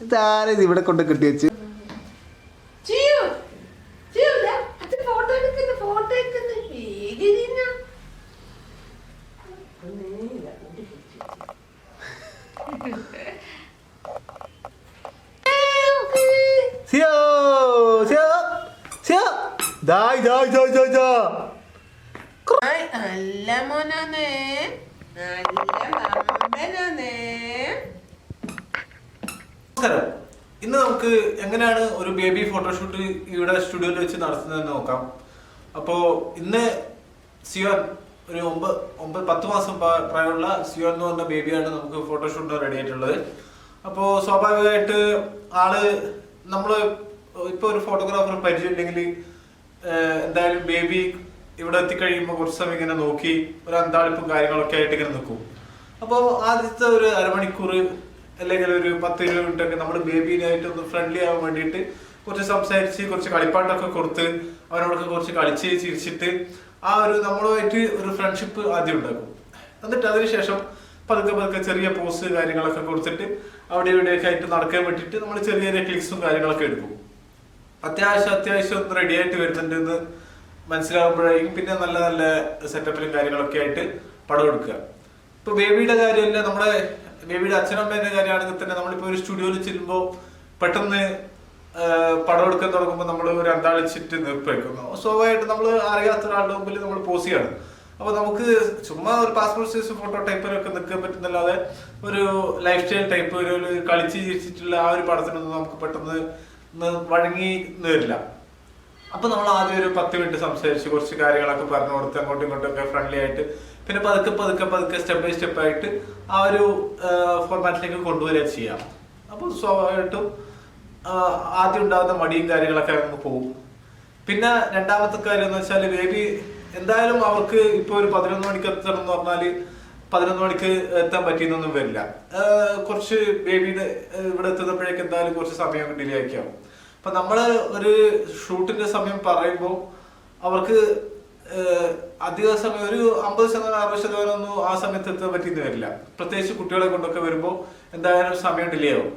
ഇതാരത് ഇവിടെ കൊണ്ട് കിട്ടി വെച്ച് നല്ല മോനാണ് നല്ല നമ്പനാണ് നമസ്കാരം. ഇന്ന് നമുക്ക് എങ്ങനെയാണ് ഒരു ബേബി ഫോട്ടോഷൂട്ട് ഇവിടെ സ്റ്റുഡിയോയിൽ വെച്ച് നടത്തുന്നതെന്ന് നോക്കാം. അപ്പോൾ ഇന്ന് സിയോൻ ഒരു ഒമ്പത് ഒമ്പത് പത്ത് മാസം പ്രായമുള്ള സിയോൻ എന്ന് പറഞ്ഞ ബേബിയാണ് നമുക്ക് ഫോട്ടോഷൂട്ടിന് റെഡി ആയിട്ടുള്ളത്. അപ്പോൾ സ്വാഭാവികമായിട്ട് ആൾ നമ്മൾ ഇപ്പോൾ ഒരു ഫോട്ടോഗ്രാഫർ പരിചയമില്ലെങ്കിൽ എന്തായാലും ബേബി ഇവിടെ എത്തിക്കഴിയുമ്പോൾ കുറച്ച് സമയം ഇങ്ങനെ നോക്കി ഒരു അന്താളിപ്പും കാര്യങ്ങളൊക്കെ ആയിട്ട് ഇങ്ങനെ നിൽക്കും. അപ്പോൾ ആദ്യത്തെ ഒരു അരമണിക്കൂർ അല്ലെങ്കിൽ ഒരു പത്ത് ഇരുപത് മിനിറ്റ് ഒക്കെ നമ്മൾ ബേബീനായിട്ട് ഒന്ന് ഫ്രണ്ട്ലി ആവാൻ വേണ്ടിയിട്ട് കുറച്ച് സംസാരിച്ച് കുറച്ച് കളിപ്പാട്ടൊക്കെ കൊടുത്ത് അവരോടൊക്കെ കുറച്ച് കളിച്ച് ചിരിച്ചിട്ട് ആ ഒരു നമ്മളുമായിട്ട് ഒരു ഫ്രണ്ട്ഷിപ്പ് ആദ്യം ഉണ്ടാക്കും. എന്നിട്ട് അതിനുശേഷം പതുക്കെ പതുക്കെ ചെറിയ പോസ് കാര്യങ്ങളൊക്കെ കൊടുത്തിട്ട് അവിടെ ഇവിടെയൊക്കെ ആയിട്ട് നടക്കാൻ വേണ്ടിയിട്ട് നമ്മൾ ചെറിയ ചെറിയ ക്ലിക്സും കാര്യങ്ങളൊക്കെ എടുക്കും. അത്യാവശ്യം അത്യാവശ്യം ഒന്ന് റെഡി ആയിട്ട് വരുന്നുണ്ടെന്ന് മനസ്സിലാകുമ്പോഴേക്കും പിന്നെ നല്ല നല്ല സെറ്റപ്പിലും കാര്യങ്ങളൊക്കെ ആയിട്ട് പടം എടുക്കുക. ഇപ്പൊ ബേബിയുടെ കാര്യമല്ല നമ്മുടെ ബേബിയുടെ അച്ഛനമ്മേന്റെ കാര്യമാണെങ്കിൽ തന്നെ നമ്മളിപ്പോ ഒരു സ്റ്റുഡിയോയിൽ ചെല്ലുമ്പോൾ പെട്ടെന്ന് പടം എടുക്കാൻ തുടങ്ങുമ്പോൾ നമ്മൾ ഒരു അന്താളിച്ചിട്ട് നിർപ്പിക്കുന്നു സ്വാഭാവികമായിട്ട് നമ്മൾ അറിയാത്ത ഒരാളുടെ മുമ്പിൽ നമ്മൾ പോസ് ചെയ്യാണ്. അപ്പൊ നമുക്ക് ചുമ്മാ ഒരു പാസ്പോർട്ട് സൈസ് ഫോട്ടോ ടൈപ്പിലൊക്കെ നിൽക്കാൻ പറ്റുന്നല്ലാതെ ഒരു ലൈഫ് സ്റ്റൈൽ ടൈപ്പ് ഒരു കളിച്ച് ചിരിച്ചിട്ടുള്ള ആ ഒരു പടത്തിനൊന്നും നമുക്ക് പെട്ടെന്ന് വഴങ്ങി വരില്ല അപ്പൊ നമ്മൾ ആദ്യം ഒരു പത്ത് മിനിറ്റ് സംസാരിച്ച് കുറച്ച് കാര്യങ്ങളൊക്കെ പറഞ്ഞു കൊടുത്ത് അങ്ങോട്ടും ഇങ്ങോട്ടും ഒക്കെ ഫ്രണ്ട്ലി ആയിട്ട് പിന്നെ പതുക്കെ പതുക്കെ പതുക്കെ സ്റ്റെപ്പ് ബൈ സ്റ്റെപ്പ് ആയിട്ട് ആ ഒരു ഫോർമാറ്റിലേക്ക് കൊണ്ടുവരിക ചെയ്യാം. അപ്പോൾ സ്വാഭാവികമായിട്ടും ആദ്യം ഉണ്ടാകുന്ന മടിയും കാര്യങ്ങളൊക്കെ അങ്ങ് പോകും. പിന്നെ രണ്ടാമത്തെ കാര്യം എന്ന് വെച്ചാൽ ബേബി എന്തായാലും അവർക്ക് ഇപ്പൊ ഒരു പതിനൊന്ന് മണിക്ക് എത്തണം എന്ന് പറഞ്ഞാൽ പതിനൊന്ന് മണിക്ക് എത്താൻ പറ്റിയെന്നൊന്നും വരില്ല. കുറച്ച് ബേബിയുടെ ഇവിടെ എത്തുന്നപ്പോഴേക്ക് എന്തായാലും കുറച്ച് സമയം ഡിലേ ആക്കിയാവും. അപ്പൊ നമ്മൾ ഒരു ഷൂട്ടിന്റെ സമയം പറയുമ്പോൾ അവർക്ക് അധിക സമയം ഒരു അമ്പത് ശതമാനം അറുപത് ശതമാനം ഒന്നും ആ സമയത്ത് എത്താൻ പറ്റിയെന്ന് വരില്ല. പ്രത്യേകിച്ച് കുട്ടികളെ കൊണ്ടൊക്കെ വരുമ്പോൾ എന്തായാലും സമയം ഡിലേ ആവും.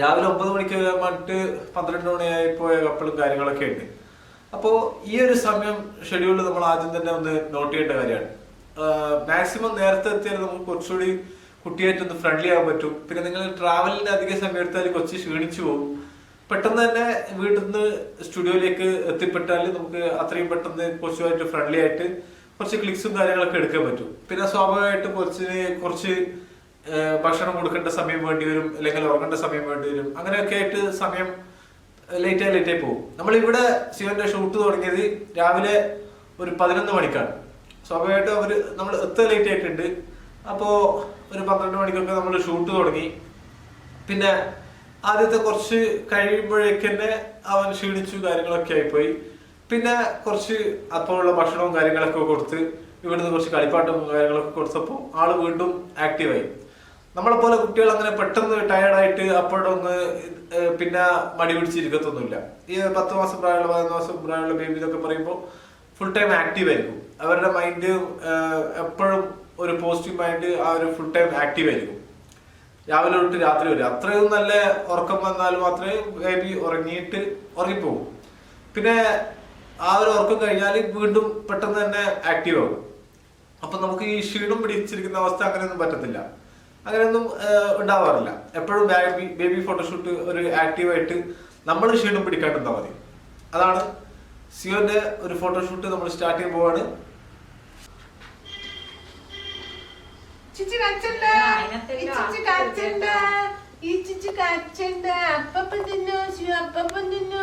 രാവിലെ ഒമ്പത് മണിക്ക് വന്നിട്ട് പന്ത്രണ്ട് മണിയായി പോയ കപ്പിളും കാര്യങ്ങളൊക്കെ ഉണ്ട്. അപ്പോൾ ഈ ഒരു സമയം ഷെഡ്യൂളിൽ നമ്മൾ ആദ്യം തന്നെ ഒന്ന് നോട്ട് ചെയ്യേണ്ട കാര്യമാണ്. മാക്സിമം നേരത്തെ എത്തിയാൽ നമുക്ക് കുറച്ചുകൂടി കുട്ടിയായിട്ടൊന്ന് ഫ്രണ്ട്ലി ആകാൻ പറ്റും. പിന്നെ നിങ്ങൾ ട്രാവലിന് അധിക സമയം എടുത്താൽ കൊച്ചി ക്ഷീണിച്ചു പോകും. പെട്ടെന്ന് തന്നെ വീട്ടിൽ നിന്ന് സ്റ്റുഡിയോയിലേക്ക് എത്തിപ്പെട്ടാൽ നമുക്ക് അത്രയും പെട്ടെന്ന് കൊച്ചുമായിട്ട് ഫ്രണ്ട്ലി ആയിട്ട് കുറച്ച് ക്ലിക്സും കാര്യങ്ങളൊക്കെ എടുക്കാൻ പറ്റും. പിന്നെ സ്വാഭാവികമായിട്ട് കൊച്ചിന് കുറച്ച് ഭക്ഷണം കൊടുക്കേണ്ട സമയം വേണ്ടി വരും അല്ലെങ്കിൽ ഉറങ്ങേണ്ട സമയം വേണ്ടി വരും. അങ്ങനെയൊക്കെ ആയിട്ട് സമയം ലേറ്റ് ആയി ലേറ്റ് ആയി പോകും. നമ്മൾ ഇവിടെ ശിവന്റെ ഷൂട്ട് തുടങ്ങിയത് രാവിലെ ഒരു പതിനൊന്ന് മണിക്കാണ്. സ്വാഭാവികമായിട്ട് അവർ നമ്മൾ എത്ര ലേറ്റ് ആയിട്ടുണ്ട്. അപ്പോൾ ഒരു പന്ത്രണ്ട് മണിക്കൊക്കെ നമ്മൾ ഷൂട്ട് തുടങ്ങി. പിന്നെ ആദ്യത്തെ കുറച്ച് കഴിയുമ്പോഴേക്ക് തന്നെ അവൻ ക്ഷീണിച്ചു കാര്യങ്ങളൊക്കെ ആയിപ്പോയി. പിന്നെ കുറച്ച് അപ്പോഴുള്ള ഭക്ഷണവും കാര്യങ്ങളൊക്കെ കൊടുത്ത് ഇവിടുന്ന് കുറച്ച് കളിപ്പാട്ടും കാര്യങ്ങളൊക്കെ കൊടുത്തപ്പോൾ ആൾ വീണ്ടും ആക്റ്റീവായി നമ്മളെ പോലെ കുട്ടികൾ അങ്ങനെ പെട്ടെന്ന് ടയർഡായിട്ട് അപ്പോഴൊന്ന് പിന്നെ മടി പിടിച്ചിരിക്കത്തൊന്നുമില്ല ഈ പത്ത് മാസം പ്രായമുള്ള പതിനൊന്ന് മാസം പ്രായമുള്ള ബേബി എന്നൊക്കെ പറയുമ്പോൾ ഫുൾ ടൈം ആക്റ്റീവ് ആയിരിക്കും. അവരുടെ മൈൻഡ് എപ്പോഴും ഒരു പോസിറ്റീവ് മൈൻഡ് ആ ഒരു ഫുൾ ടൈം ആക്റ്റീവ് ആയിരിക്കും. രാവിലെ തൊട്ട് രാത്രി വരെ. അത്രയും നല്ല ഉറക്കം വന്നാൽ മാത്രമേ ബേബി ഉറങ്ങിയിട്ട് ഉറങ്ങിപ്പോകും. പിന്നെ ആ ഒരു ഉറക്കം കഴിഞ്ഞാൽ വീണ്ടും പെട്ടെന്ന് തന്നെ ആക്റ്റീവ് ആകും. അപ്പൊ നമുക്ക് ഈ ക്ഷീണം പിടിച്ചിരിക്കുന്ന അവസ്ഥ അങ്ങനെയൊന്നും പറ്റത്തില്ല. അങ്ങനെയൊന്നും ഉണ്ടാവാറില്ല. എപ്പോഴും ബേബി ബേബി ഫോട്ടോഷൂട്ട് ഒരു ആക്റ്റീവായിട്ട് നമ്മൾ ക്ഷീണം പിടിക്കാണ്ടിരുന്നാൽ മതി. അതാണ് സിയോന്റെ ഒരു ഫോട്ടോഷൂട്ട് നമ്മൾ സ്റ്റാർട്ട് ചെയ്യാൻ പോവാണ്. ചിച്ചി കച്ചണ്ട. ചിച്ചി കച്ചണ്ട. ഈ ചിച്ചി കച്ചണ്ട. അപ്പപ്പം തിന്നു ശിവ അപ്പപ്പം തിന്നു.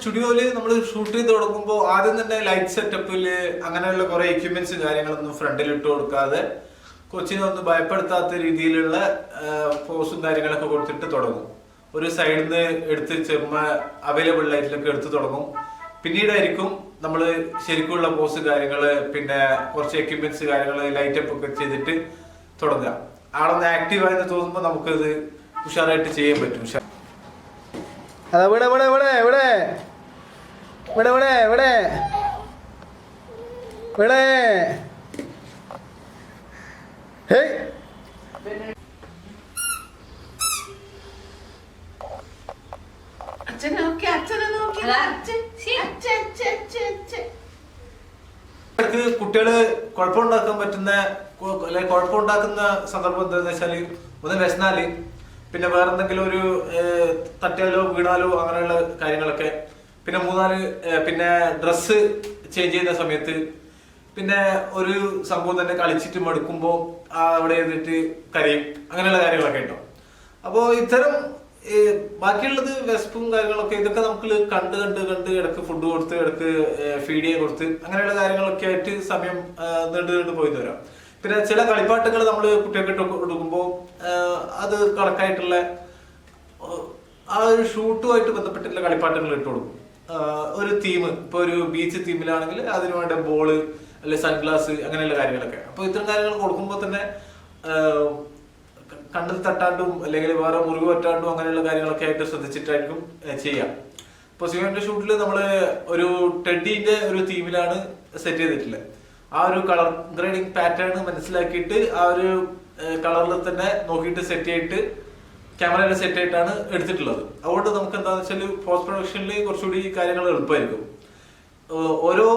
സ്റ്റുഡിയോയിൽ നമ്മൾ ഷൂട്ട് ചെയ്ത് തുടങ്ങുമ്പോൾ ആദ്യം തന്നെ ലൈറ്റ് സെറ്റപ്പിൽ അങ്ങനെയുള്ള കുറെ എക്യുപ്മെന്റ്സും കാര്യങ്ങളൊന്നും ഫ്രണ്ടിൽ ഇട്ട് കൊടുക്കാതെ കൊച്ചിനെ ഒന്നും ഭയപ്പെടുത്താത്ത രീതിയിലുള്ള പോസും കാര്യങ്ങളൊക്കെ കൊടുത്തിട്ട് തുടങ്ങും. ഒരു സൈഡിൽ നിന്ന് എടുത്ത് ചെമ്മ അവൈലബിൾ ആയിട്ടിലൊക്കെ എടുത്ത് തുടങ്ങും. പിന്നീടായിരിക്കും നമ്മൾ ശരിക്കുള്ള പോസ് കാര്യങ്ങൾ പിന്നെ കുറച്ച് എക്യുപ്മെന്റ്സ് കാര്യങ്ങൾ ലൈറ്റപ്പ് ഒക്കെ ചെയ്തിട്ട് തുടങ്ങുക. ആളൊന്ന് ആക്റ്റീവായെന്ന് തോന്നുമ്പോൾ നമുക്കത് ഉഷാറായിട്ട് ചെയ്യാൻ പറ്റും. ഉഷാർ അതാ ഇവിടെ ഇവിടെ ഇവിടെ ഇവിടെ. ഇവിടെ ഇവിടെ ഇവിടെ. ഇവിടെ. കുട്ടികൾ കുഴപ്പമുണ്ടാക്കാൻ പറ്റുന്ന കുഴപ്പമുണ്ടാക്കുന്ന സന്ദർഭം എന്താന്ന് വെച്ചാൽ ഒന്ന് വിശന്നാൽ പിന്നെ വേറെ എന്തെങ്കിലും ഒരു തട്ടിയാലോ വീണാലോ അങ്ങനെയുള്ള കാര്യങ്ങളൊക്കെ. പിന്നെ മൂന്നാൽ പിന്നെ ഡ്രസ്സ് ചേഞ്ച് ചെയ്യുന്ന സമയത്ത് പിന്നെ ഒരു സംഭവം തന്നെ കളിച്ചിട്ട് മടുക്കുമ്പോ ആ അവിടെ ഇരുന്നിട്ട് കരയും. അങ്ങനെയുള്ള കാര്യങ്ങളൊക്കെ ഉണ്ടാവും അപ്പോ ഇത്തരം ബാക്കിയുള്ളത് വെസ്പും കാര്യങ്ങളൊക്കെ ഇതൊക്കെ നമുക്ക് കണ്ട് കണ്ട് കണ്ട് ഇടയ്ക്ക് ഫുഡ് കൊടുത്ത് ഇടയ്ക്ക് ഫീഡ് ചെയ്യാൻ കൊടുത്ത് അങ്ങനെയുള്ള കാര്യങ്ങളൊക്കെ ആയിട്ട് സമയം നീണ്ടു നീണ്ടു പോയി വരാം പിന്നെ ചില കളിപ്പാട്ടങ്ങൾ നമ്മൾ കുട്ടികൾക്ക് കൊടുക്കുമ്പോൾ അത് കണക്കായിട്ടുള്ള ആ, ഒരു ഷൂട്ടുമായിട്ട് ബന്ധപ്പെട്ടിട്ടുള്ള കളിപ്പാട്ടങ്ങൾ ഇട്ട് കൊടുക്കും. ഒരു തീം ഇപ്പൊ ഒരു ബീച്ച് തീമിലാണെങ്കിൽ അതിന് വേണ്ട ബോൾ അല്ലെ സൺഗ്ലാസ് അങ്ങനെയുള്ള കാര്യങ്ങളൊക്കെ. അപ്പൊ ഇത്തരം കാര്യങ്ങൾ കൊടുക്കുമ്പോൾ തന്നെ കണ്ണിൽ തട്ടാണ്ടും അല്ലെങ്കിൽ വേറെ മുറിവ് പറ്റാണ്ടും അങ്ങനെയുള്ള കാര്യങ്ങളൊക്കെ ആയിട്ട് ശ്രദ്ധിച്ചിട്ടായിരിക്കും ചെയ്യാം. ഇപ്പൊ സിയോന്റെ ഷൂട്ടിൽ നമ്മൾ ഒരു ടെഡിന്റെ ഒരു തീമിലാണ് സെറ്റ് ചെയ്തിട്ടുള്ളത്. ആ ഒരു കളർ ഗ്രേഡിങ് പാറ്റേൺ മനസ്സിലാക്കിയിട്ട് ആ ഒരു കളറിൽ തന്നെ നോക്കിയിട്ട് സെറ്റ് ചെയ്തിട്ട് ക്യാമറയിൽ സെറ്റ് ആയിട്ടാണ് എടുത്തിട്ടുള്ളത്. അതുകൊണ്ട് നമുക്ക് എന്താണെന്ന് വെച്ചാൽ പോസ്റ്റ് പ്രൊഡക്ഷനിൽ കുറച്ചുകൂടി കാര്യങ്ങൾ എളുപ്പമായിരിക്കും. ഓരോ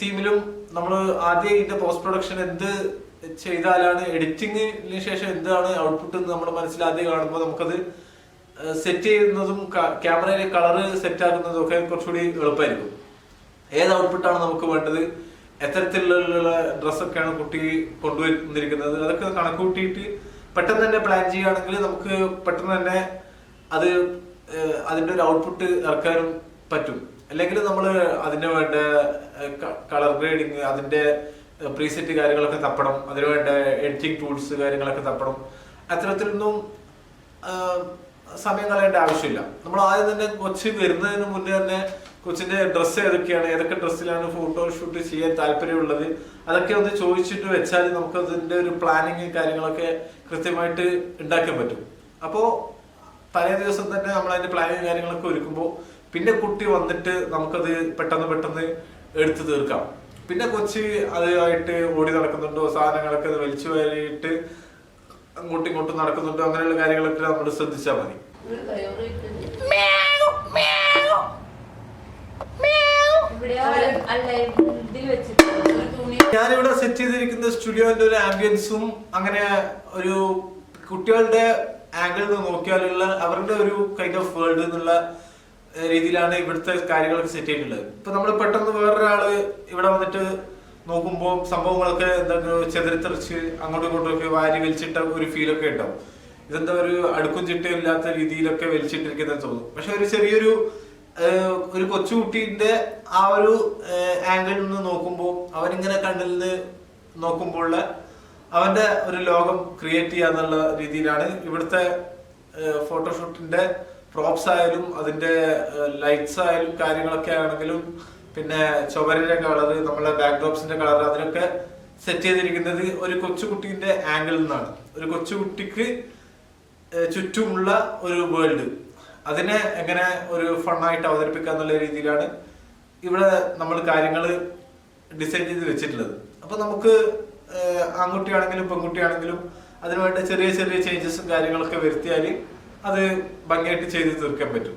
തീമിലും നമ്മൾ ആദ്യം ഇതിന്റെ പോസ്റ്റ് പ്രൊഡക്ഷൻ എന്ത് ചെയ്താലാണ് എഡിറ്റിങ്ങിന് ശേഷം എന്താണ് ഔട്ട്പുട്ട് എന്ന് നമ്മൾ മനസ്സിൽ ആദ്യം കാണുമ്പോൾ നമുക്കത് സെറ്റ് ചെയ്യുന്നതും ക്യാമറയിലെ കളർ സെറ്റ് ആക്കുന്നതും ഒക്കെ കുറച്ചുകൂടി എളുപ്പമായിരിക്കും. ഏത് ഔട്ട്പുട്ടാണ് നമുക്ക് വേണ്ടത്? എത്തരത്തിലുള്ള ഡ്രസ്സൊക്കെയാണ് കുട്ടി കൊണ്ടുവന്നിരിക്കുന്നത്. അതൊക്കെ കണക്ക് കൂട്ടിയിട്ട് പെട്ടെന്ന് തന്നെ പ്ലാൻ ചെയ്യുകയാണെങ്കിൽ നമുക്ക് പെട്ടെന്ന് തന്നെ അത് അതിന്റെ ഒരു ഔട്ട്പുട്ട് ഇറക്കാനും പറ്റും. അല്ലെങ്കിൽ നമ്മൾ അതിന് വേണ്ട കളർ ഗ്രേഡിങ് അതിന്റെ പ്രീസെറ്റ് കാര്യങ്ങളൊക്കെ തപ്പണം. അതിന് വേണ്ട എഡിറ്റിംഗ് ടൂൾസ് കാര്യങ്ങളൊക്കെ തപ്പണം. അത്തരത്തിലൊന്നും സമയം കളയേണ്ട ആവശ്യമില്ല. നമ്മൾ ആദ്യം തന്നെ കൊച്ച് വരുന്നതിന് മുന്നേ തന്നെ കൊച്ചിന്റെ ഡ്രസ്സ് ഏതൊക്കെയാണ്? ഏതൊക്കെ ഡ്രസ്സിലാണ് ഫോട്ടോ ഷൂട്ട് ചെയ്യാൻ താല്പര്യമുള്ളത്? അതൊക്കെ ഒന്ന് ചോദിച്ചിട്ട് വെച്ചാൽ നമുക്ക് അതിന്റെ ഒരു പ്ലാനിങ് കാര്യങ്ങളൊക്കെ കൃത്യമായിട്ട് ഉണ്ടാക്കാൻ പറ്റും. അപ്പോ തലേ ദിവസം തന്നെ നമ്മൾ അതിന്റെ പ്ലാനിങ് കാര്യങ്ങളൊക്കെ ഒരുക്കുമ്പോൾ പിന്നെ കുട്ടി വന്നിട്ട് നമുക്കത് പെട്ടെന്ന് പെട്ടെന്ന് എടുത്തു തീർക്കാം. പിന്നെ കൊച്ചി അതുമായിട്ട് ഓടി നടക്കുന്നുണ്ടോ? സാധനങ്ങളൊക്കെ വലിച്ചു വാരിയിട്ട് അങ്ങോട്ടും ഇങ്ങോട്ടും നടക്കുന്നുണ്ടോ? അങ്ങനെയുള്ള കാര്യങ്ങളൊക്കെ നമ്മൾ ശ്രദ്ധിച്ചാൽ മതി ഇവിടെയോ അല്ല- അല്ല ഇതിൽ വെച്ചിട്ട് ഒരു തുണി ഞാനിവിടെ സെറ്റ് ചെയ്തിരിക്കുന്ന സ്റ്റുഡിയോന്റെ ഒരു ആംബിയൻസും അങ്ങനെ ഒരു കുട്ടികളുടെ ആംഗിളിൽ നിന്ന് നോക്കിയാലുള്ള അവരുടെ ഒരു കൈൻഡ് ഓഫ് വേൾഡ് എന്നുള്ള രീതിയിലാണ് ഇവിടുത്തെ കാര്യങ്ങളൊക്കെ സെറ്റ് ചെയ്തിട്ടുള്ളത്. ഇപ്പൊ നമ്മൾ പെട്ടെന്ന് വേറൊരാൾ ഇവിടെ വന്നിട്ട് നോക്കുമ്പോൾ സംഭവങ്ങളൊക്കെ എന്താ ചെതറിത്തെറിച്ച് അങ്ങോട്ടും ഇങ്ങോട്ടും വാരി വലിച്ചിട്ട ഒരു ഫീലൊക്കെ ഉണ്ടാവും. ഇതെന്താ ഒരു അടുക്കും ചിട്ടയും ഇല്ലാത്ത രീതിയിലൊക്കെ വലിച്ചിട്ടിരിക്കുന്ന തോന്നും പക്ഷെ ഒരു ചെറിയൊരു ഒരു കൊച്ചുകുട്ടിന്റെ ആ ഒരു ആംഗിളിൽ നിന്ന് നോക്കുമ്പോൾ അവനിങ്ങനെ കണ്ണിൽ നിന്ന് നോക്കുമ്പോൾ അവന്റെ ഒരു ലോകം ക്രിയേറ്റ് ചെയ്യാന്നുള്ള രീതിയിലാണ് ഇവിടുത്തെ ഫോട്ടോഷൂട്ടിന്റെ പ്രോപ്സ് ആയാലും അതിന്റെ ലൈറ്റ്സ് ആയാലും കാര്യങ്ങളൊക്കെ ആണെങ്കിലും പിന്നെ ചുവരിന്റെ കളർ നമ്മളെ ബാക്ക്ഡ്രോപ്സിന്റെ കളർ അതിനൊക്കെ സെറ്റ് ചെയ്തിരിക്കുന്നത് ഒരു കൊച്ചുകുട്ടീന്റെ ആംഗിളിൽ നിന്നാണ്. ഒരു കൊച്ചുകുട്ടിക്ക് ചുറ്റുമുള്ള ഒരു വേൾഡ് അതിനെ എങ്ങനെ ഒരു ഫണ്ണായിട്ട് അവതരിപ്പിക്കുക എന്നുള്ള രീതിയിലാണ് ഇവിടെ നമ്മൾ കാര്യങ്ങൾ ഡിസൈൻ ചെയ്ത് വെച്ചിട്ടുള്ളത്. അപ്പൊ നമുക്ക് ആൺകുട്ടിയാണെങ്കിലും പെൺകുട്ടിയാണെങ്കിലും അതിനുവേണ്ട ചെറിയ ചെറിയ ചേഞ്ചസും കാര്യങ്ങളൊക്കെ വരുത്തിയാൽ അത് ഭംഗിയായിട്ട് ചെയ്ത് തീർക്കാൻ പറ്റും.